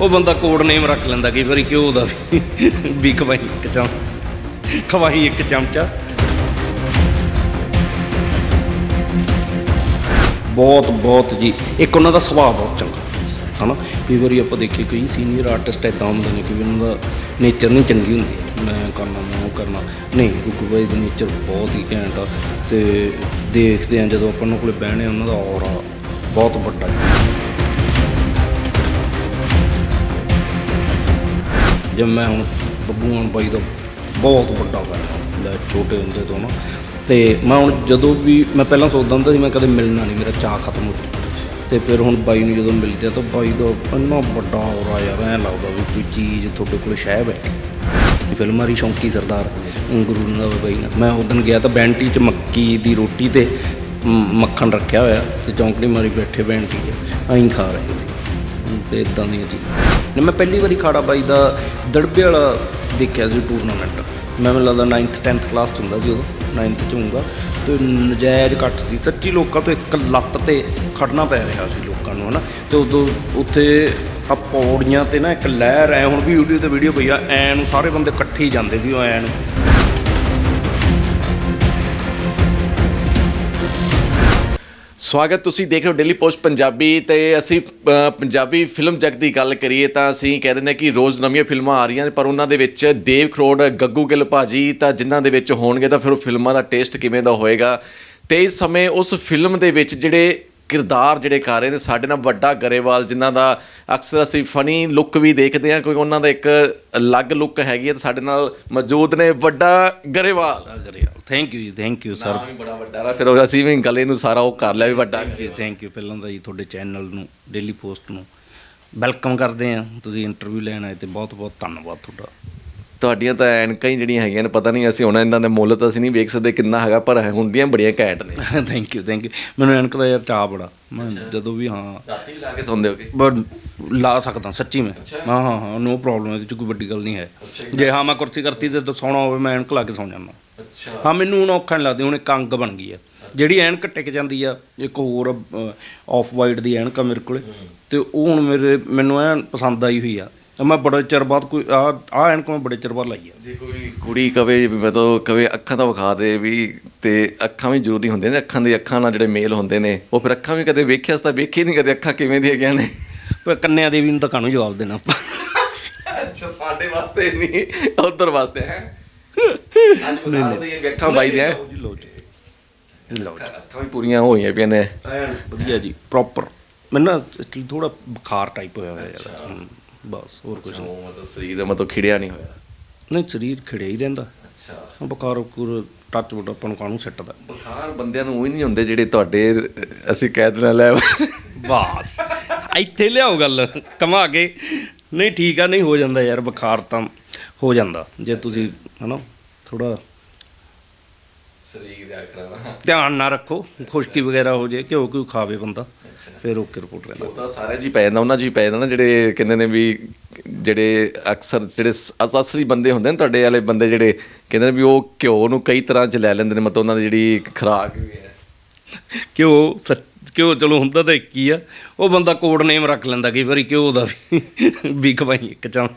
ਉਹ ਬੰਦਾ ਕੋਡ ਨੇਮ ਰੱਖ ਲੈਂਦਾ, ਕਈ ਵਾਰੀ ਘਿਓ ਦਾ ਵੀ? ਵੀ ਖਵਾਈ ਇੱਕ ਚਮ ਖਵਾਈ ਇੱਕ ਚਮਚਾ। ਬਹੁਤ ਬਹੁਤ ਜੀ, ਇੱਕ ਉਹਨਾਂ ਦਾ ਸੁਭਾਅ ਬਹੁਤ ਚੰਗਾ। ਹਨਾ? ਕਈ ਵਾਰੀ ਆਪਾਂ ਦੇਖੀਏ, ਕਈ ਸੀਨੀਅਰ ਆਰਟਿਸਟ ਇਦਾਂ ਹੁੰਦੇ ਨੇ ਕਿ ਵੀ ਉਹਨਾਂ ਦਾ ਨੇਚਰ ਨਹੀਂ ਚੰਗੀ ਹੁੰਦੀ। ਮੈਂ ਕਰਨਾ, ਮੈਂ ਉਹ ਕਰਨਾ। ਨਹੀਂ, ਗੁੱਗੂ ਬਾਈ ਦਾ ਨੇਚਰ ਬਹੁਤ ਹੀ ਘੈਂਟ ਆ ਤੇ ਦੇਖਦੇ ਆ ਜਦੋਂ ਆਪਾਂ ਉਹਨਾਂ ਕੋਲੇ ਬਹਿਣੇ ਉਹਨਾਂ ਦਾ ਔਰਾ ਬਹੁਤ ਵੱਡਾ। ਹੈ ਮੈਂ ਹੁਣ ਬੱਬੂ ਮਾਨ ਬਾਈ ਦਾ ਬਹੁਤ ਵੱਡਾ ਫੈਨ ਹਾਂ ਛੋਟੇ ਹੁੰਦੇ ਤੋਂ ਨਾ। ਤੇ ਮੈਂ ਹੁਣ ਜਦੋਂ ਵੀ ਮੈਂ ਪਹਿਲਾਂ ਸੋਚਦਾ ਹੁੰਦਾ ਸੀ, ਮੈਂ ਕਦੇ ਮਿਲਣਾ ਨਹੀਂ, ਮੇਰਾ ਚਾਹ ਖਤਮ ਹੋ ਚੁੱਕਾ ਤੇ ਫਿਰ ਹੁਣ ਬਾਈ ਨੂੰ ਜਦੋਂ ਮਿਲਦੇ ਆ ਤਾਂ ਬਾਈ ਦਾ ਇੰਨਾ ਵੱਡਾ ਔਰਾ ਯਾਰ, ਐਂ ਲੱਗਦਾ ਵੀ ਕੋਈ ਚੀਜ਼ ਤੁਹਾਡੇ ਕੋਲ ਸ਼ਹਿ ਬੈਠੀ ਫਿਲਮਾਂ ਦੀ ਸ਼ੌਂਕੀ ਸਰਦਾਰ ਗੁਰੂ ਰੰਧਾਵਾ ਬਾਈ ਨਾਲ ਮੈਂ ਉਦੋਂ ਗਿਆ ਤਾਂ ਬੈਂਟੀ 'ਚ ਮੱਕੀ ਦੀ ਰੋਟੀ ਤੇ ਮੱਖਣ ਰੱਖਿਆ ਹੋਇਆ ਤੇ ਚੌਂਕੜੀ ਮਾਰੀ ਬੈਠੇ ਬੈਂਟੀ 'ਚ, ਐਂ ਖਾ ਰਹੇ ਸੀ। ਤੇ ਇਦਾਂ ਦੀਆਂ ਚੀਜ਼ਾਂ। ਮੈਂ ਪਹਿਲੀ ਵਾਰੀ ਖਾੜਾ ਬਾਈ ਦਾ ਦੜਬੇ ਵਾਲਾ ਦੇਖਿਆ ਸੀ ਟੂਰਨਾਮੈਂਟ ਮੈਂ, ਮੈਨੂੰ ਲੱਗਦਾ 9th 10th ਕਲਾਸ 'ਚ ਹੁੰਦਾ ਸੀ ਉਦੋਂ। 9th 'ਚ ਹੋਊਗਾ। ਤੇ ਨਜਾਇਜ਼ ਘੱਟ ਸੀ। ਸੱਚੀ ਲੋਕਾਂ ਤੋਂ ਇੱਕ ਲੱਤ ਤੇ ਖੜਨਾ ਪੈ ਰਿਹਾ ਸੀ ਲੋਕਾਂ ਨੂੰ, ਹਨਾ। ਤੇ ਉਦੋਂ ਉੱਥੇ ਆ ਪੌੜੀਆਂ ਤੇ ਨਾ ਇੱਕ ਲਹਿਰ, ਐ ਹੁਣ ਵੀ YouTube ਤੇ ਵੀਡੀਓ ਪਈ ਆ, ਐ ਨੂੰ ਸਾਰੇ ਬੰਦੇ ਇਕੱਠੇ ਹੀ ਜਾਂਦੇ ਸੀ ਉਹ ਐ ਨੂੰ। ਸਵਾਗਤ ਤੁਸੀਂ ਦੇਖ ਰਹੇ ਹੋ ਡੇਲੀ ਪੋਸਟ ਪੰਜਾਬੀ ਤੇ ਅਸੀਂ ਪੰਜਾਬੀ ਫਿਲਮ ਜਗਤ ਦੀ ਗੱਲ ਕਰੀਏ ਤਾਂ ਅਸੀਂ ਕਹਿ ਦਿੰਦੇ ਹਾਂ ਕਿ ਰੋਜ਼ ਨਵੀਆਂ ਫਿਲਮਾਂ ਆ ਰਹੀਆਂ ਨੇ, ਪਰ ਉਹਨਾਂ ਦੇ ਵਿੱਚ ਦੇਵ ਖਰੋੜ, ਗੱਗੂ ਗਿੱਲ ਭਾਜੀ ਤਾਂ ਜਿਨ੍ਹਾਂ ਦੇ ਵਿੱਚ ਹੋਣਗੇ ਤਾਂ ਫਿਰ ਉਹ ਫਿਲਮਾਂ ਦਾ ਟੇਸਟ ਕਿਵੇਂ ਦਾ ਹੋਏਗਾ? ਤੇ ਇਸ ਸਮੇਂ ਉਸ ਫਿਲਮ ਦੇ ਵਿੱਚ ਜਿਹੜੇ ਕਿਰਦਾਰ ਜਿਹੜੇ ਕਰ ਰਹੇ ਨੇ ਸਾਡੇ ਨਾਲ ਵੱਡਾ ਗਰੇਵਾਲ ਜਿਨ੍ਹਾਂ ਦਾ ਅਕਸਰ ਅਸੀਂ ਫਨੀ ਲੁੱਕ ਵੀ ਦੇਖਦੇ ਹਾਂ ਕਿਉਂਕਿ ਉਹਨਾਂ ਦਾ ਇੱਕ ਅਲੱਗ ਲੁੱਕ ਹੈਗੀ ਹੈ ਤੇ ਸਾਡੇ ਨਾਲ ਮੌਜੂਦ ਨੇ ਵੱਡਾ Grewal. Thank you ji thank you sir ਨਾਮ ਵੀ ਬੜਾ ਵੱਡਾ ਫਿਰ ਅਸੀਂ ਵੀ ਗਲੇ ਨੂੰ ਸਾਰਾ ਉਹ ਕਰ ਲਿਆ ਵੀ ਵੱਡਾ ਜੀ ਥੈਂਕ ਯੂ ਪਹਿਲਾਂ ਤਾਂ ਜੀ ਤੁਹਾਡੇ ਚੈਨਲ ਨੂੰ ਡੇਲੀ ਪੋਸਟ ਨੂੰ ਵੈਲਕਮ ਕਰਦੇ ਆ ਤੁਸੀਂ ਇੰਟਰਵਿਊ ਲੈਣ ਆਏ ਤੇ ਬਹੁਤ ਬਹੁਤ ਧੰਨਵਾਦ ਤੁਹਾਡਾ। ਤੁਹਾਡੀਆਂ ਤਾਂ ਐਨਕਾਂ ਹੀ ਜਿਹੜੀਆਂ ਹੈਗੀਆਂ ਨੇ ਪਤਾ ਨਹੀਂ ਅਸੀਂ ਹੁਣ ਇਹਨਾਂ ਦੇ ਮੁੱਲ ਤਾਂ ਅਸੀਂ ਨਹੀਂ ਵੇਖ ਸਕਦੇ ਕਿੰਨਾ ਹੈਗਾ ਪਰ ਹੁੰਦੀਆਂ ਬੜੀਆਂ ਘੈਂਟ ਨੇ। ਥੈਂਕ ਯੂ ਥੈਂਕ ਯੂ ਮੈਨੂੰ ਐਨਕ ਦਾ ਯਾਰ ਚਾਹ ਬੜਾ। ਮੈਂ ਜਦੋਂ ਵੀ ਹਾਂ। ਰਾਤੀ ਵੀ ਲਾ ਕੇ ਸੌਂਦੇ ਹੋਗੇ ਬਟ ਲਾ ਸਕਦਾ ਸੱਚੀ ਮੈਂ। ਹਾਂ ਹਾਂ ਹਾਂ ਨੋ ਪ੍ਰੋਬਲਮ ਇਹਦੇ ਚ ਕੋਈ ਵੱਡੀ ਗੱਲ ਨਹੀਂ ਹੈ। ਜੇ ਹਾਂ ਮੈਂ ਕੁਰਸੀ ਕਰਤੀ ਤੇ ਤਾਂ ਸੌਣਾ ਹੋਵੇ ਮੈਂ ਐਨਕ ਲਾ ਕੇ ਸੌਂ ਜਾਂਦਾ। ਅੱਛਾ। ਹਾਂ ਮੈਨੂੰ ਹੁਣ ਔਖਾ ਨਹੀਂ ਲੱਗਦੀ ਹੁਣ ਇੱਕ ਅੰਗ ਬਣ ਗਈ ਆ ਜਿਹੜੀ ਐਨਕ ਟਿਕ ਜਾਂਦੀ ਆ ਇੱਕ ਹੋਰ ਆਫ ਵਾਈਟ ਦੀ ਐਨਕ ਆ ਮੇਰੇ ਕੋਲੇ ਤੇ ਉਹ ਹੁਣ ਮੇਰੇ ਮੈਨੂੰ ਐਨ ਪਸੰਦ ਆਈ ਹੋਈ ਆ। ਮੈਂ ਬੜੇ ਚਿਰ ਬਾਅਦ ਕੋਈ ਆ ਆ ਐਨਕ ਮੈਂ ਬੜੇ ਚਿਰ ਬਾਅਦ ਲਾਈ ਆ। ਜੇ ਕੋਈ ਕੁੜੀ ਕਵੇ ਵੀ ਮੈਂ ਤਾਂ ਕਵੇ ਅੱਖਾਂ ਤਾਂ ਵਿਖਾ ਦੇ ਵੀ ਤੇ ਅੱਖਾਂ ਵੀ ਜ਼ਰੂਰੀ ਹੁੰਦੀਆਂ ਨੇ ਅੱਖਾਂ ਦੀ ਅੱਖਾਂ ਨਾਲ ਜਿਹੜੇ ਮੇਲ ਹੁੰਦੇ ਨੇ ਉਹ ਫਿਰ ਅੱਖਾਂ ਵੀ ਕਦੇ ਵੇਖਿਆ ਤਾਂ ਵੇਖੀ ਨਹੀਂ ਕਦੇ ਅੱਖਾਂ ਕਿਵੇਂ ਦੀਆਂ ਹੈਗੀਆਂ ਨੇ। ਪਰ ਕੰਨਿਆ ਦੇਵੀ ਨੂੰ ਤਾਂ ਕਾਹਨੂੰ ਜਵਾਬ ਦੇਣਾ ਆਪਾਂ? ਅੱਛਾ ਸਾਡੇ ਵਾਸਤੇ ਨਹੀਂ ਉਧਰ ਵਾਸਤੇ ਹੈ। ਅੱਜ ਬਤਾ ਦੇ ਅੱਖਾਂ ਬਾਈ ਦੇ ਲਓ ਅੱਖਾਂ ਵੀ ਪੂਰੀਆਂ ਹੋਈਆਂ ਪਈਆਂ ਨੇ। ਵਧੀਆ ਜੀ ਪ੍ਰੋਪਰ ਮੈਨੂੰ ਨਾ ਥੋੜਾ ਬੁਖਾਰ ਟਾਈਪ ਹੋਇਆ ਹੋਇਆ ਯਾਰ ਬਸ ਹੋਰ ਕੁਝ ਨਹੀਂ। ਉਹ ਮਤਲਬ ਸਰੀਰ ਮਤਲਬ ਖਿੜਿਆ ਨਹੀਂ ਹੋਇਆ? ਨਹੀਂ ਸਰੀਰ ਖਿੜਿਆ ਹੀ ਰਹਿੰਦਾ। ਅੱਛਾ। ਬੁਖਾਰ ਬੁਖੂਰ ਟੱਚ ਵੁੱਡ ਆਪਾਂ ਨੂੰ ਕਾਹਨੂੰ ਸੱਟਦਾ ਬੁਖਾਰ ਬੰਦਿਆਂ ਨੂੰ ਉਹੀ ਨਹੀਂ ਹੁੰਦੇ ਜਿਹੜੇ ਤੁਹਾਡੇ ਅਸੀਂ ਕਹਿ ਦੇਣਾ ਲੈ ਬਸ ਇੱਥੇ ਲਿਆਓ ਗੱਲ ਕਮਾ ਕੇ। ਨਹੀਂ ਠੀਕ ਆ ਨਹੀਂ ਹੋ ਜਾਂਦਾ ਯਾਰ ਬੁਖਾਰ ਤਾਂ ਹੋ ਜਾਂਦਾ। ਜੇ ਤੁਸੀਂ ਹਨਾ ਥੋੜਾ ਸਰੀਰ ਦਾ ਕਰਾਣਾ ਧਿਆਨ ਨਾ ਰੱਖੋ ਖੁਸ਼ਕੀ ਵਗੈਰਾ ਹੋ ਜੇ ਘਿਓ ਕਿਉਂ ਖਾਵੇ ਬੰਦਾ ਫਿਰ ਓਕੇ ਰਿਪੋਰਟ ਰਹਿੰਦਾ। ਉਹ ਤਾਂ ਸਾਰੇ ਜੀ ਪੈ ਜਾਂਦਾ ਉਹਨਾਂ ਜੀ ਪੈ ਜਾਂਦਾ ਨਾ ਜਿਹੜੇ ਕਹਿੰਦੇ ਨੇ ਵੀ ਜਿਹੜੇ ਅਕਸਰ ਜਿਹੜੇ ਅਸਲੀ ਬੰਦੇ ਹੁੰਦੇ ਨੇ ਤੁਹਾਡੇ ਵਾਲੇ ਬੰਦੇ ਜਿਹੜੇ ਕਹਿੰਦੇ ਨੇ ਵੀ ਉਹ ਘਿਓ ਨੂੰ ਕਈ ਤਰ੍ਹਾਂ ਚ ਲੈ ਲੈਂਦੇ ਨੇ ਮਤਲਬ ਉਹਨਾਂ ਦੀ ਜਿਹੜੀ ਖੁਰਾਕ ਵੀ ਹੈ। ਘਿਓ ਘਿਓ ਚਲੋ ਹੁੰਦਾ ਤਾਂ ਇੱਕ ਹੀ ਆ ਉਹ ਬੰਦਾ ਕੋਡ ਨੇਮ ਰੱਖ ਲੈਂਦਾ ਕਈ ਵਾਰੀ ਘਿਓ ਦਾ ਵੀ ਵੀ ਖਵਾਈ ਇੱਕ ਚਮ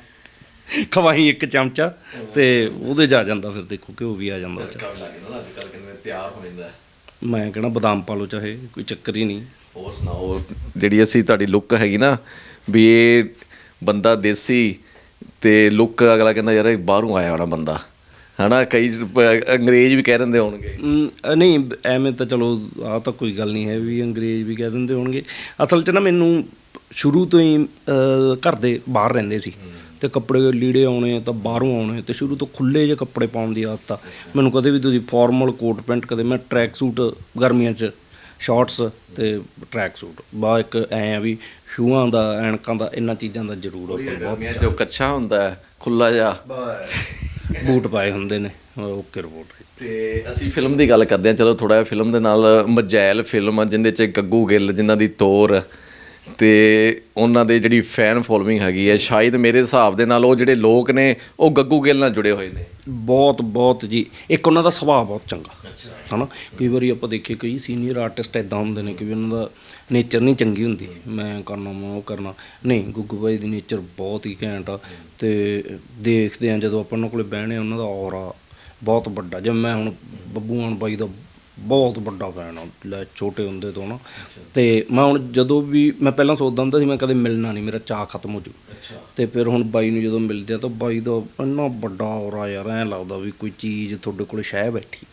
ਖਵਾਈ ਇੱਕ ਚਮਚਾ ਤੇ ਉਹਦੇ ਜਾ ਜਾਂਦਾ ਫਿਰ ਦੇਖੋ ਘਿਓ ਵੀ ਆ ਜਾਂਦਾ ਉਹ 'ਚ। ਤੜਕਾ ਵੀ ਲੱਗ ਜਾਂਦਾ ਅੱਜ ਕੱਲ ਕਹਿੰਦੇ ਨੇ ਤਿਆਰ ਹੋ ਜਾਂਦਾ ਹੈ। ਮੈਂ ਕਹਿਣਾ ਬਦਾਮ ਪਾ ਲਓ ਚਾਹੇ ਕੋਈ ਚੱਕਰ ਹੀ ਨਹੀਂ। ਹੋਰ ਸੁਣਾਓ ਜਿਹੜੀ ਅਸੀਂ ਤੁਹਾਡੀ ਲੁੱਕ ਹੈਗੀ ਨਾ ਵੀ ਇਹ ਬੰਦਾ ਦੇਸੀ ਤੇ ਲੁੱਕ ਅਗਲਾ ਕਹਿੰਦਾ ਯਾਰ ਇਹ ਬਾਹਰੋਂ ਆਇਆ ਹੋਣਾ ਬੰਦਾ। ਹਨਾ ਕਈ ਪ- ਅੰਗਰੇਜ਼ ਵੀ ਕਹਿ ਦਿੰਦੇ ਹੋਣਗੇ। ਅਮ, ਅ, ਨਹੀਂ ਐਵੇਂ ਤਾਂ ਚਲੋ ਆ ਤਾਂ ਕੋਈ ਗੱਲ ਨਹੀਂ ਹੈ ਵੀ ਅੰਗਰੇਜ਼ ਵੀ ਕਹਿ ਦਿੰਦੇ ਹੋਣਗੇ। ਅਸਲ 'ਚ ਨਾ ਮੈਨੂੰ ਸ਼ੁਰੂ ਤੋਂ ਹੀ ਅ, ਘਰ ਦੇ ਬਾਹਰ ਰਹਿੰਦੇ ਸੀ। ਤੇ ਕੱਪੜੇ ਲੀੜੇ ਆਉਣੇ ਤਾਂ ਬਾਹਰੋਂ ਆਉਣੇ ਤੇ ਸ਼ੁਰੂ ਤੋਂ ਖੁੱਲੇ ਜਿਹੇ ਕੱਪੜੇ ਪਾਉਣ ਦੀ ਆਦਤ ਆ। ਮੈਨੂੰ ਕਦੇ ਵੀ ਤੁਸੀਂ ਫਾਰਮਲ ਕੋਟ ਪੈਂਟ ਕਦੇ ਮੈਂ ਟਰੈਕ ਸੂਟ ਗਰਮੀਆਂ 'ਚ ਸ਼ਾਰਟਸ ਤੇ ਟਰੈਕ ਸੂਟ ਬਾ ਇੱਕ ਐ ਆ ਵੀ ਸ਼ੂਆਂ ਦਾ ਐਨਕਾਂ ਦਾ ਇਹਨਾਂ ਚੀਜ਼ਾਂ ਦਾ ਜ਼ਰੂਰ ਉੱਪਰ ਬਹੁਤ 'ਚ ਉਹ ਕੱਚਾ ਹੁੰਦਾ ਖੁੱਲਾ ਜਿਹਾ। ਬੂਟ ਪਾਏ ਹੁੰਦੇ ਨੇ ਓਕੇ ਰਿਪੋਰਟ। ਤੇ ਅਸੀਂ ਫਿਲਮ ਦੀ ਗੱਲ ਕਰਦੇ ਹਾਂ ਚਲੋ ਥੋੜਾ ਜਿਹਾ ਫਿਲਮ ਦੇ ਨਾਲ ਮਜੈਲ ਫਿਲਮ ਆ ਜਿੰਦੇ 'ਚ ਗੱਗੂ ਗਿੱਲ ਜਿਨ੍ਹਾਂ ਦੀ ਤੋਰ ਤੇ ਉਹਨਾਂ ਦੇ ਜਿਹੜੀ ਫੈਨ ਫੋਲੋਇੰਗ ਹੈਗੀ ਹੈ ਸ਼ਾਇਦ ਮੇਰੇ ਹਿਸਾਬ ਦੇ ਨਾਲ ਉਹ ਜਿਹੜੇ ਲੋਕ ਨੇ ਉਹ ਗੱਗੂ ਗਿੱਲ ਨਾਲ ਜੁੜੇ ਹੋਏ ਨੇ। ਬਹੁਤ ਬਹੁਤ ਜੀ। ਇੱਕ ਉਹਨਾਂ ਦਾ ਸੁਭਾਅ ਬਹੁਤ ਚੰਗਾ। ਹਨਾ? ਕਈ ਵਾਰੀ ਆਪਾਂ ਦੇਖੀਏ ਕਈ ਸੀਨੀਅਰ ਆਰਟਿਸਟ ਇਦਾਂ ਹੁੰਦੇ ਨੇ ਕਿ ਵੀ ਉਹਨਾਂ ਦਾ ਨੇਚਰ ਨਹੀਂ ਚੰਗੀ ਹੁੰਦੀ। ਮੈਂ ਕਰਨਾ ਮੈਂ ਉਹ ਕਰਨਾ। ਨਹੀਂ ਗੁੱਗੂ ਭਾਈ ਦੀ ਨੇਚਰ ਬਹੁਤ ਹੀ ਘੈਂਟ ਆ। ਤੇ ਦੇਖਦੇ ਆ ਜਦੋਂ ਆਪਾਂ ਉਹਨਾਂ ਕੋਲੇ ਬਹਿਣੇ ਉਹਨਾਂ ਦਾ ਔਰਾ ਬਹੁਤ ਵੱਡਾ। ਜਿਵੇਂ ਮੈਂ ਹੁਣ ਬੱਬੂਆਨ ਬਾਈ ਦਾ ਬਹੁਤ ਵੱਡਾ ਫੈਨ ਆ ਲੈ ਛੋਟੇ ਹੁੰਦੇ ਤੋਂ ਨਾ। ਤੇ ਮੈਂ ਹੁਣ ਜਦੋਂ ਵੀ ਮੈਂ ਪਹਿਲਾਂ ਸੋਚਦਾ ਹੁੰਦਾ ਸੀ ਮੈਂ ਕਦੇ ਮਿਲਣਾ ਨਹੀਂ ਮੇਰਾ ਚਾਹ ਖਤਮ ਹੋ ਜੂ। ਤੇ ਫਿਰ ਹੁਣ ਬਾਈ ਨੂੰ ਜਦੋਂ ਮਿਲਦੇ ਆ ਤਾਂ ਬਾਈ ਦਾ ਇੰਨਾ ਵੱਡਾ ਔਰਾ ਯਾਰ ਐਂ ਲੱਗਦਾ ਵੀ ਕੋਈ ਚੀਜ਼ ਤੁਹਾਡੇ ਕੋਲ ਸ਼ਹਿ ਬੈਠੀ।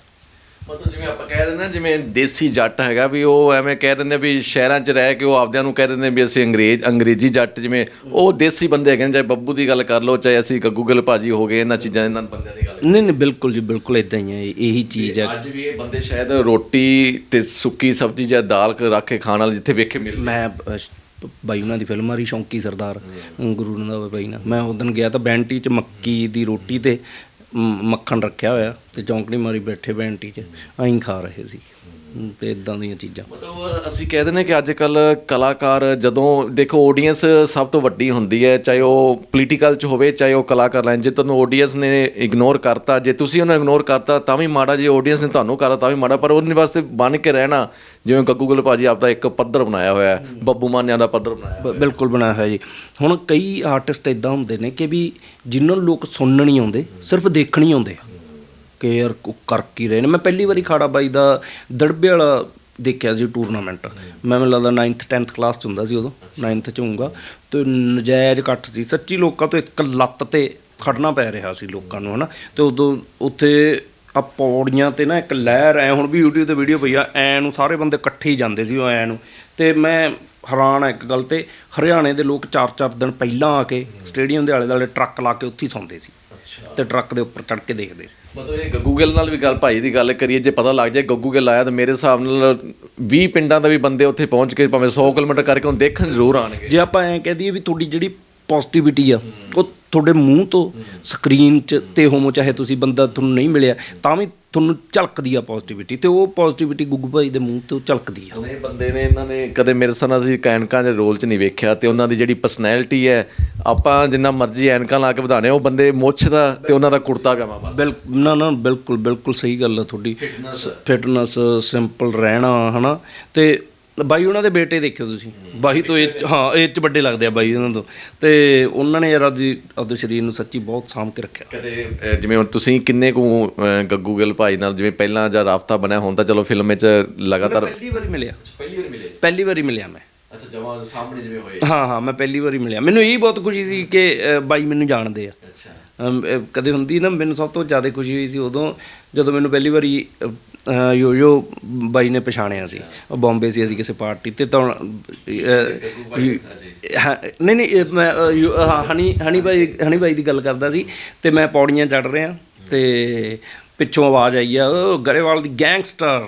ਮਤਲਬ ਜਿਵੇਂ ਆਪਾਂ ਕਹਿ ਦਿੰਦੇ ਨਾ ਜਿਵੇਂ ਦੇਸੀ ਜੱਟ ਹੈਗਾ ਵੀ ਉਹ ਐਵੇਂ ਕਹਿ ਦਿੰਦੇ ਵੀ ਸ਼ਹਿਰਾਂ 'ਚ ਰਹਿ ਕੇ ਉਹ ਆਪਦਿਆਂ ਨੂੰ ਕਹਿ ਦਿੰਦੇ ਵੀ ਅਸੀਂ ਅੰਗਰੇਜ਼ ਅੰਗਰੇਜ਼ੀ ਜੱਟ ਜਿਵੇਂ ਉਹ ਦੇਸੀ ਬੰਦੇ ਹੈਗੇ ਨੇ ਚਾਹੇ ਬੱਬੂ ਦੀ ਗੱਲ ਕਰ ਲਓ ਚਾਹੇ ਅਸੀਂ ਗੱਗੂ ਗਿੱਲ ਭਾਜੀ ਹੋ ਗਏ ਇਹਨਾਂ ਚੀਜ਼ਾਂ ਇਹਨਾਂ ਬੰਦਿਆਂ ਦੀ ਗੱਲ ਨਹੀਂ ਨਹੀਂ ਬਿਲਕੁਲ ਜੀ ਬਿਲਕੁਲ ਇਦਾਂ ਹੀ ਹੈ ਇਹ- ਚੀਜ਼ ਹੈ। ਅੱਜ ਵੀ ਇਹ ਬੰਦੇ ਸ਼ਾਇਦ ਰੋਟੀ ਤੇ ਸੁੱਕੀ ਸਬਜ਼ੀ ਜਾਂ ਦਾਲ ਰੱਖ ਕੇ ਖਾਣ ਵਾਲੇ ਜਿੱਥੇ ਵੇਖੇ ਮਿਲ ਮੈਂ ਬਾਈ ਉਹਨਾਂ ਦੀ ਫਿਲਮ ਆ ਰਹੀ ਸ਼ੌਂਕੀ ਸਰਦਾਰ ਗੁਰੂ ਰੰਧਾਵਾ ਬਾਈ ਨਾਲ। ਮੈਂ ਉਦੋਂ ਗਿਆ ਤਾਂ ਬੈਂਟੀ ਚ ਮੱਕੀ ਦੀ ਰੋਟੀ ਤੇ ਮੱਖਣ ਰੱਖਿਆ ਹੋਇਆ ਤੇ ਚੌਂਕੜੀ ਮਾਰੀ ਬੈਠੇ ਬੈਂਟੀ ਚ ਐਂ ਖਾ ਰਹੇ ਸੀ। ਤੇ ਇਦਾਂ ਦੀਆਂ ਚੀਜ਼ਾਂ। ਮਤਲਬ ਅਸੀਂ ਕਹਿ ਦਿੰਦੇ ਕਿ ਅੱਜ ਕੱਲ ਕਲਾਕਾਰ ਜਦੋਂ ਦੇਖੋ ਆਡੀਅנס ਸਭ ਤੋਂ ਵੱਡੀ ਹੁੰਦੀ ਹੈ ਚਾਹੇ ਉਹ ਪੋਲੀਟੀਕਲ ਚ ਹੋਵੇ ਚਾਹੇ ਉਹ ਕਲਾਕਾਰ ਲੈਣ ਜੇ ਤੁਹਾਨੂੰ ਆਡੀਅנס ਨੇ ਇਗਨੋਰ ਕਰਤਾ ਜੇ ਤੁਸੀਂ ਉਹਨਾਂ ਇਗਨੋਰ ਕਰਤਾ ਤਾਂ ਵੀ ਮਾੜਾ ਜੇ ਆਡੀਅנס ਨੇ ਤੁਹਾਨੂੰ ਕਰਾ ਤਾਂ ਵੀ ਮਾੜਾ ਪਰ ਉਹਦੇ ਵਾਸਤੇ ਬਣ ਕੇ ਰਹਿਣਾ ਜਿਵੇਂ ਗੱਗੂ ਗੁਲ ਭਾਜੀ ਆਪਦਾ ਇੱਕ ਪੱਧਰ ਬਣਾਇਆ ਹੋਇਆ ਹੈ ਬੱਬੂ ਮਾਨਿਆਂ ਦਾ ਪੱਧਰ ਬਣਾਇਆ ਹੋਇਆ ਬਿਲਕੁਲ ਬਣਾਇਆ ਹੋਇਆ ਜੀ। ਹੁਣ ਕਈ ਆਰਟਿਸਟ ਇਦਾਂ ਹੁੰਦੇ ਨੇ ਕਿ ਵੀ ਜਿਨ੍ਹਾਂ ਨੂੰ ਲੋਕ ਸੁਣਨ ਨਹੀਂ ਆਉਂਦੇ ਸਿਰਫ ਦੇਖਣ ਹੀ ਆਉਂਦੇ ਆ। ਕਿ ਯਾਰ ਉਹ ਕਰ ਕੀ ਰਹੇ ਨੇ। ਮੈਂ ਪਹਿਲੀ ਵਾਰੀ ਖਾੜਾ ਬਾਈ ਦਾ ਦੜਬੇ ਵਾਲਾ ਦੇਖਿਆ ਸੀ ਟੂਰਨਾਮੈਂਟ ਮੈਂ ਮੈਨੂੰ ਲੱਗਦਾ 9th 10th ਕਲਾਸ ਚ ਹੁੰਦਾ ਸੀ ਉਦੋਂ। 9th ਚ ਹੋਊਗਾ। ਤੇ ਨਜਾਇਜ਼ ਇਕੱਠ ਸੀ। ਸੱਚੀ ਲੋਕਾਂ ਤੋਂ ਇੱਕ ਲੱਤ ਤੇ ਖੜਨਾ ਪੈ ਰਿਹਾ ਸੀ ਲੋਕਾਂ ਨੂੰ ਹਨਾ। ਤੇ ਉਦੋਂ ਉੱਥੇ ਆ ਪੌੜੀਆਂ ਤੇ ਨਾ ਇੱਕ ਲਹਿਰ ਐ ਹੁਣ ਵੀ YouTube ਤੇ ਵੀਡੀਓ ਪਈ ਆ ਐ ਨੂੰ ਸਾਰੇ ਬੰਦੇ ਇਕੱਠੇ ਹੀ ਜਾਂਦੇ ਸੀ ਉਹ ਐ ਨੂੰ। ਤੇ ਮੈਂ ਹੈਰਾਨ ਆ ਇੱਕ ਗੱਲ ਤੇ ਹਰਿਆਣੇ ਦੇ ਲੋਕ 4-4 ਦਿਨ ਪਹਿਲਾਂ ਆ ਕੇ ਸਟੇਡੀਅਮ ਦੇ ਆਲੇ ਦੁਆਲੇ ਟਰੱਕ ਲਾ ਕੇ ਉੱਥੇ ਹੀ ਸੌਂਦੇ ਸੀ। ਤੇ ਟਰੱਕ ਦੇ ਉੱਪਰ ਚੜ ਕੇ ਦੇਖਦੇ ਸੀ। ਮਤਲਬ ਇਹ ਗੱਗੂ ਗਿੱਲ ਨਾਲ ਵੀ ਗੱਲ ਭਾਈ ਦੀ ਗੱਲ ਕਰੀਏ ਜੇ ਪਤਾ ਲੱਗ ਜਾਏ ਗੱਗੂ ਗਿੱਲ ਆਇਆ ਤਾਂ ਮੇਰੇ ਹਿਸਾਬ ਨਾਲ 20 ਪਿੰਡਾਂ ਦਾ ਵੀ ਬੰਦੇ ਉੱਥੇ ਪਹੁੰਚ ਕੇ ਭਾਵੇਂ 100 ਕਿਲੋਮੀਟਰ ਕਰਕੇ ਉਹਨੂੰ ਦੇਖਣ ਜ਼ਰੂਰ ਆਣਗੇ ਜੇ ਆਪਾਂ ਐਂ ਕਹਿ ਦਈਏ ਵੀ ਤੁਹਾਡੀ ਜਿਹੜੀ ਪੋਜ਼ਿਟਿਵਿਟੀ ਆ ਉਹ ਤੁਹਾਡੇ ਮੂੰਹ ਤੋਂ ਸਕਰੀਨ 'ਚ ਤੇ ਹੋਮੋ ਚਾਹੇ ਤੁਸੀਂ ਬੰਦਾ ਤੁਹਾਨੂੰ ਨਹੀਂ ਮਿਲਿਆ ਤਾਂ ਵੀ ਤੁਹਾਨੂੰ ਝਲਕਦੀ ਆ ਪੋਜ਼ਿਟਿਵਿਟੀ ਤੇ ਉਹ ਪੋਜ਼ਿਟਿਵਿਟੀ ਗੁੱਗੂ ਭਾਈ ਦੇ ਮੂੰਹ ਤੋਂ ਝਲਕਦੀ ਆ। ਇਹ ਬੰਦੇ ਨੇ ਇਹਨਾਂ ਨੇ ਕਦੇ ਮੇਰੇ ਸਾਹ ਨਾਲ ਅਸੀਂ ਐਨਕਾਂ ਦੇ ਰੋਲ 'ਚ ਨਹੀਂ ਵੇਖਿਆ ਤੇ ਉਹਨਾਂ ਦੀ ਜਿਹੜੀ ਪਰਸਨੈਲਿਟੀ ਹੈ ਆਪਾਂ ਜਿੰਨਾ ਮਰਜ਼ੀ ਐਨਕਾਂ ਲਾ ਕੇ ਵਧਾਣੇ ਉਹ ਬੰਦੇ ਮੁੱਛ ਦਾ ਤੇ ਉਹਨਾਂ ਦਾ ਕੁੜਤਾ ਪਜਾਮਾ ਬਸ। ਬਿਲ ਨਾ ਨਾ ਬਿਲਕੁਲ ਬਿਲਕੁਲ ਸਹੀ ਗੱਲ ਆ ਤੁਹਾਡੀ। ਫਿਟਨੈਸ ਸਿੰਪਲ ਰਹਿਣਾ ਹਨਾ? ਤੇ ਬਾਈ ਉਹਨਾਂ ਦੇ ਬੇਟੇ ਦੇਖਿਓ ਤੁਸੀਂ। ਬਾਈ ਤੋਂ ਇਹ ਹਾਂ ਇਹ ਚ ਵੱਡੇ ਲੱਗਦੇ ਆ ਬਾਈ ਉਹਨਾਂ ਤੋਂ। ਤੇ ਉਹਨਾਂ ਨੇ ਯਾਰ ਆਪਦੀ ਆਪਦੇ ਸਰੀਰ ਨੂੰ ਸੱਚੀ ਬਹੁਤ ਸਾਂਭ ਕੇ ਰੱਖਿਆ। ਕਦੇ ਅਹ, ਜਿਵੇਂ ਹੁਣ ਤੁਸੀਂ ਕਿੰਨੇ ਕੁ ਅਹ, ਗੱਗੂ ਗਿੱਲ ਭਾਈ ਨਾਲ ਜਿਵੇਂ ਪਹਿਲਾਂ ਜਾਂ ਰਾਫਤਾ ਬਣਿਆ ਹੁਣ ਤਾਂ ਚਲੋ ਫਿਲਮ ਵਿੱਚ ਲਗਾਤਾਰ ਪਹਿਲੀ ਵਾਰੀ ਮਿਲਿਆ। ਪਹਿਲੀ ਵਾਰ ਮਿਲੇ ਪਹਿਲੀ ਵਾਰੀ ਮਿਲਿਆ ਮੈਂ। ਅੱਛਾ ਜਮਾ ਸਾਹਮਣੇ ਜਿਵੇਂ ਹੋਏ। ਹਾਂ ਹਾਂ ਮੈਂ ਪਹਿਲੀ ਵਾਰੀ ਮਿਲਿਆ। ਮੈਨੂੰ ਇਹ ਬਹੁਤ ਖੁਸ਼ੀ ਸੀ ਕਿ ਅ, ਬਾਈ ਮੈਨੂੰ ਜਾਣਦੇ ਆ। ਅੱਛਾ। ਅਮ, ਅ, ਕਦੇ ਹੁੰਦੀ ਨਾ ਮੈਨੂੰ ਸਭ ਤੋਂ ਜ਼ਿਆਦਾ ਖੁਸ਼ੀ ਹੋਈ ਸੀ ਉਦੋਂ ਜਦੋਂ ਮੈਨੂੰ ਪਹਿਲੀ ਵਾਰੀ ਅ, ਯੋ ਯੋ ਬਾਈ ਨੇ ਪਛਾਣਿਆ ਸੀ ਉਹ ਬੰਬੇ ਸੀ ਅਸੀਂ ਕਿਸੇ ਪਾਰਟੀ ਤੇ ਤਾਂ ਹਾਂ, ਨਹੀਂ ਨਹੀਂ ਮੈਂ ਹਾਂ, ਹਨੀ ਹਨੀ ਬਾਈ ਹਨੀ ਬਾਈ ਦੀ ਗੱਲ ਕਰਦਾ ਸੀ ਤੇ ਮੈਂ ਪੌੜੀਆਂ ਚੜ ਰਿਹਾ ਤੇ ਪਿੱਛੋਂ ਆਵਾਜ਼ ਆਈ ਆ ਗਰੇਵਾਲ ਦੀ ਗੈਂਗਸਟਰ।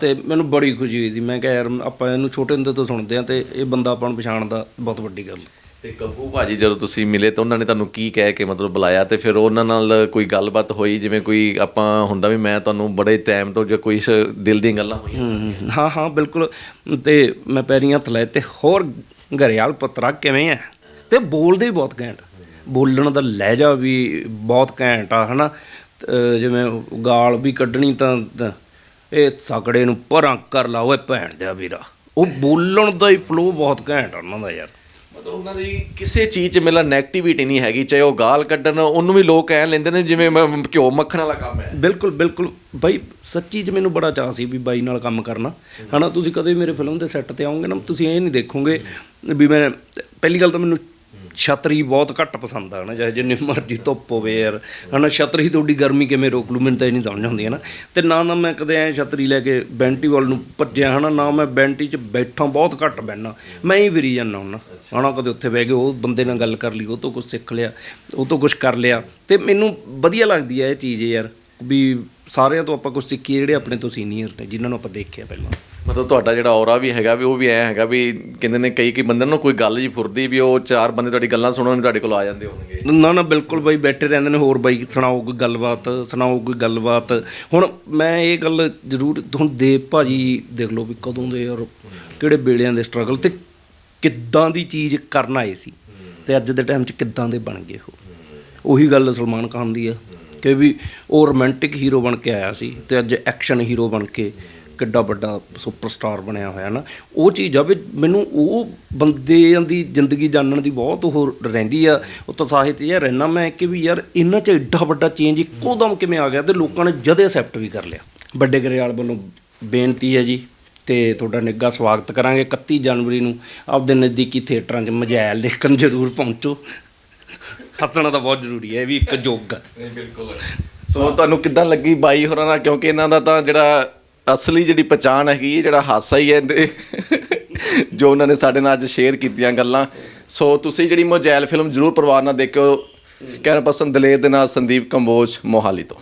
ਤੇ ਮੈਨੂੰ ਬੜੀ ਖੁਸ਼ੀ ਹੋਈ ਸੀ ਮੈਂ ਕਿਹਾ ਯਾਰ ਆਪਾਂ ਇਹਨੂੰ ਛੋਟੇ ਹੁੰਦੇ ਤੋਂ ਸੁਣਦੇ ਆ ਤੇ ਇਹ ਬੰਦਾ ਆਪਾਂ ਨੂੰ ਪਛਾਣਦਾ ਬਹੁਤ ਵੱਡੀ ਗੱਲ। ਤੇ ਗੱਗੂ ਭਾਜੀ ਜਦੋਂ ਤੁਸੀਂ ਮਿਲੇ ਤਾਂ ਉਹਨਾਂ ਨੇ ਤੁਹਾਨੂੰ ਕੀ ਕਹਿ ਕੇ ਮਤਲਬ ਬੁਲਾਇਆ ਤੇ ਫਿਰ ਉਹਨਾਂ ਨਾਲ ਕੋਈ ਗੱਲਬਾਤ ਹੋਈ ਜਿਵੇਂ ਕੋਈ ਆਪਾਂ ਹੁੰਦਾ ਵੀ ਮੈਂ ਤੁਹਾਨੂੰ ਬੜੇ ਟਾਈਮ ਤੋਂ ਜੇ ਕੋਈ ਸ- ਦਿਲ ਦੀਆਂ ਗੱਲਾਂ ਹੋਈਆਂ ਹਮ, ਹਾਂ ਹਾਂ ਬਿਲਕੁਲ। ਤੇ ਮੈਂ ਪੈਰੀਆਂ ਹੱਥ ਲਾਏ ਤੇ ਹੋਰ ਘਰਿਆਲ ਪੁੱਤਰਾ ਕਿਵੇਂ ਆ ਤੇ ਬੋਲਦੇ ਵੀ ਬਹੁਤ ਘੈਂਟ। ਬੋਲਣ ਦਾ ਲਹਿਜਾ ਵੀ ਬਹੁਤ ਘੈਂਟ ਆ ਹਨਾ? ਤੇ ਜਿਵੇਂ ਗਾਲ ਵੀ ਕੱਢਣੀ ਤਾਂ ਤਾਂ ਇਹ ਸਗੜੇ ਨੂੰ ਪਰਾਂ ਕਰ ਲਾ ਓਏ ਭੈਣ ਦਿਆ ਵੀਰਾ। ਉਹ ਬੋਲਣ ਦਾ ਹੀ ਫਲੋ ਬਹੁਤ ਘੈਂਟ ਆ ਉਹਨਾਂ ਦਾ ਯਾਰ। ਮਤਲਬ ਉਹਨਾਂ ਦੀ ਕਿਸੇ ਚੀਜ਼ 'ਚ ਮੇਲਾ 네ਗੇਟਿਵਿਟੀ ਨਹੀਂ ਹੈਗੀ, ਚਾਹੇ ਉਹ ਗਾਲ ਕੱਢਣ, ਉਹਨੂੰ ਵੀ ਲੋਕ ਕਹਿ ਲੈਂਦੇ ਨੇ ਜਿਵੇਂ ਮੈਂ ਘਿਓ ਮੱਖਣ ਵਾਲਾ ਕੰਮ ਹੈ। ਬਿਲਕੁਲ ਬਿਲਕੁਲ। ਬਾਈ, ਸੱਚੀ ਚ ਮੈਨੂੰ ਬੜਾ ਚਾਅ ਸੀ ਵੀ ਬਾਈ ਨਾਲ ਕੰਮ ਕਰਨਾ। ਹਨਾ, ਤੁਸੀਂ ਕਦੇ ਵੀ ਮੇਰੇ ਫਿਲਮ ਦੇ ਸੈੱਟ ਤੇ ਆਉਂਗੇ ਨਾ, ਤੁਸੀਂ ਇਹ ਨਹੀਂ ਦੇਖੋਗੇ ਵੀ ਮੈਂ, ਪਹਿਲੀ ਗੱਲ ਤਾਂ ਮੈਨੂੰ ਛਤਰੀ ਬਹੁਤ ਘੱਟ ਪਸੰਦ ਆ ਨਾ ਚਾਹੇ ਜਿੰਨੀ ਮਰਜ਼ੀ ਧੁੱਪ ਹੋਵੇ ਯਾਰ। ਹਨਾ, ਛਤਰੀ ਤੁਹਾਡੀ ਗਰਮੀ ਕਿਵੇਂ ਰੋਕ ਲੂ, ਮੈਨੂੰ ਤਾਂ ਇਹ ਨਹੀਂ ਸਮਝ ਆਉਂਦੀ ਹੈ ਨਾ ਤੇ ਨਾ ਨਾ ਮੈਂ ਕਦੇ ਐ ਛਤਰੀ ਲੈ ਕੇ ਬੈਂਟੀ ਵੱਲ ਨੂੰ ਭੱਜਿਆ ਹਨਾ, ਨਾ ਮੈਂ ਬੈਂਟੀ 'ਚ ਬੈਠਾ, ਬਹੁਤ ਘੱਟ ਬਹਿਣਾ ਮੈਂ ਹੀ ਵਿਰੀ ਜਾਂਦਾ ਹੁਣ ਹਨਾ, ਕਦੇ ਉੱਥੇ ਬਹਿ ਕੇ ਉਹ ਬੰਦੇ ਨਾਲ ਗੱਲ ਕਰ ਲਈ, ਉਹ ਤੋਂ ਕੁਝ ਸਿੱਖ ਲਿਆ, ਉਹ ਤੋਂ ਕੁਝ ਕਰ ਲਿਆ। ਤੇ ਮੈਨੂੰ ਵਧੀਆ ਲੱਗਦੀ ਹੈ ਇਹ ਚੀਜ਼ ਯਾਰ, ਵੀ ਸਾਰਿਆਂ ਤੋਂ ਆਪਾਂ ਕੁਝ ਸਿੱਖੀਏ, ਜਿਹੜੇ ਆਪਣੇ ਤੋਂ ਸੀਨੀਅਰ ਨੇ, ਜਿਨ੍ਹਾਂ ਨੂੰ ਆਪਾਂ ਦੇਖਿਆ ਪਹਿਲਾਂ। ਮਤਲਬ ਤੁਹਾਡਾ ਜਿਹੜਾ ਔਰਾ ਵੀ ਹੈਗਾ ਵੀ ਉਹ ਵੀ ਐ ਹੈਗਾ ਵੀ ਕਹਿੰਦੇ ਨੇ ਕਈ ਕਈ ਬੰਦੇ ਨੂੰ ਕੋਈ ਗੱਲ ਜੀ ਫੁਰਦੀ ਵੀ ਉਹ ਚਾਰ ਬੰਦੇ ਤੁਹਾਡੀ ਗੱਲਾਂ ਸੁਣਨ ਤੁਹਾਡੇ ਕੋਲ ਆ ਜਾਂਦੇ ਹੋਣਗੇ। ਨਾ ਨਾ, ਬਿਲਕੁਲ ਬਾਈ, ਬੈਠੇ ਰਹਿੰਦੇ ਨੇ, ਹੋਰ ਬਾਈ, ਸੁਣਾਓ ਕੋਈ ਗੱਲਬਾਤ, ਸੁਣਾਓ ਕੋਈ ਗੱਲਬਾਤ। ਹੁਣ ਮੈਂ ਇਹ ਗੱਲ ਜ਼ਰੂਰ, ਹੁਣ ਦੇਵ ਭਾਜੀ ਦੇਖ ਲਓ ਵੀ ਕਦੋਂ ਦੇ ਔਰ ਕਿਹੜੇ ਵੇਲਿਆਂ ਦੇ ਸਟਰਗਲ ਤੇ ਕਿੱਦਾਂ ਦੀ ਚੀਜ਼ ਕਰਨ ਆਏ ਸੀ ਤੇ ਅੱਜ ਦੇ ਟਾਈਮ 'ਚ ਕਿੱਦਾਂ ਦੇ ਬਣ ਗਏ ਉਹ। ਉਹੀ ਗੱਲ ਸਲਮਾਨ ਖਾਨ ਦੀ ਆ ਕਿ ਵੀ ਉਹ ਰੋਮਾਂਟਿਕ ਹੀਰੋ ਬਣ ਕੇ ਆਇਆ ਸੀ ਤੇ ਅੱਜ ਐਕਸ਼ਨ ਹੀਰੋ ਬਣ ਕੇ ਕਿੱਡਾ ਵੱਡਾ ਸੁਪਰਸਟਾਰ ਬਣਿਆ ਹੋਇਆ ਨਾ, ਉਹ ਚੀਜ਼ ਆ ਵੀ ਮੈਨੂੰ ਉਹ ਬੰਦਿਆਂ ਦੀ ਜ਼ਿੰਦਗੀ ਜਾਣਨ ਦੀ ਬਹੁਤ ਉਹ ਰਹਿੰਦੀ ਆ ਉਤਸ਼ਾਹਿਤ ਜਿਹਾ ਰਹਿਣਾ ਮੈਂ ਕਿ ਵੀ ਯਾਰ ਇਹਨਾਂ 'ਚ ਐਡਾ ਵੱਡਾ ਚੇਂਜ ਇੱਕੋ ਦਮ ਕਿਵੇਂ ਆ ਗਿਆ ਤੇ ਲੋਕਾਂ ਨੇ ਜਦੇ ਐਕਸੈਪਟ ਵੀ ਕਰ ਲਿਆ। ਵੱਡੇ ਗਰੇਵਾਲ ਵੱਲੋਂ ਬੇਨਤੀ ਹੈ ਜੀ ਤੇ ਤੁਹਾਡਾ ਨਿੱਘਾ ਸਵਾਗਤ ਕਰਾਂਗੇ 31 ਜਨਵਰੀ ਨੂੰ, ਆਪਦੇ ਨਜ਼ਦੀਕੀ ਥੀਏਟਰਾਂ 'ਚ ਮਜੈਲ ਦੇਖਣ ਜ਼ਰੂਰ ਪਹੁੰਚੋ। ਹੱਸਣਾ ਤਾਂ ਬਹੁਤ ਜ਼ਰੂਰੀ ਹੈ, ਇਹ ਵੀ ਇੱਕ ਯੋਗ ਹੈ ਨਹੀਂ, ਬਿਲਕੁਲ। ਸੋ ਤੁਹਾਨੂੰ ਕਿੱਦਾਂ ਲੱਗੀ ਬਾਈ ਹੋਰਾਂ ਨਾਲ? ਕਿਉਂਕਿ ਇਹਨਾਂ ਦਾ ਤਾਂ ਜਿਹੜਾ ਅਸਲੀ ਜਿਹੜੀ ਪਛਾਣ ਹੈਗੀ ਹੈ, ਜਿਹੜਾ ਹਾਸਾ ਹੀ ਹੈ ਇਹਦੇ। ਜੋ ਉਹਨਾਂ ਨੇ ਸਾਡੇ ਨਾਲ ਅੱਜ ਸ਼ੇਅਰ ਕੀਤੀਆਂ ਗੱਲਾਂ। ਸੋ ਤੁਸੀਂ ਜਿਹੜੀ ਮੋਜੈਲ ਫਿਲਮ ਜ਼ਰੂਰ ਪਰਿਵਾਰ ਨਾਲ ਦੇਖਿਓ। ਕੈਮਰਾ ਪਰਸਨ ਦਲੇਰ ਦੇ ਨਾਲ ਸੰਦੀਪ ਕੰਬੋਜ ਮੋਹਾਲੀ ਤੋਂ।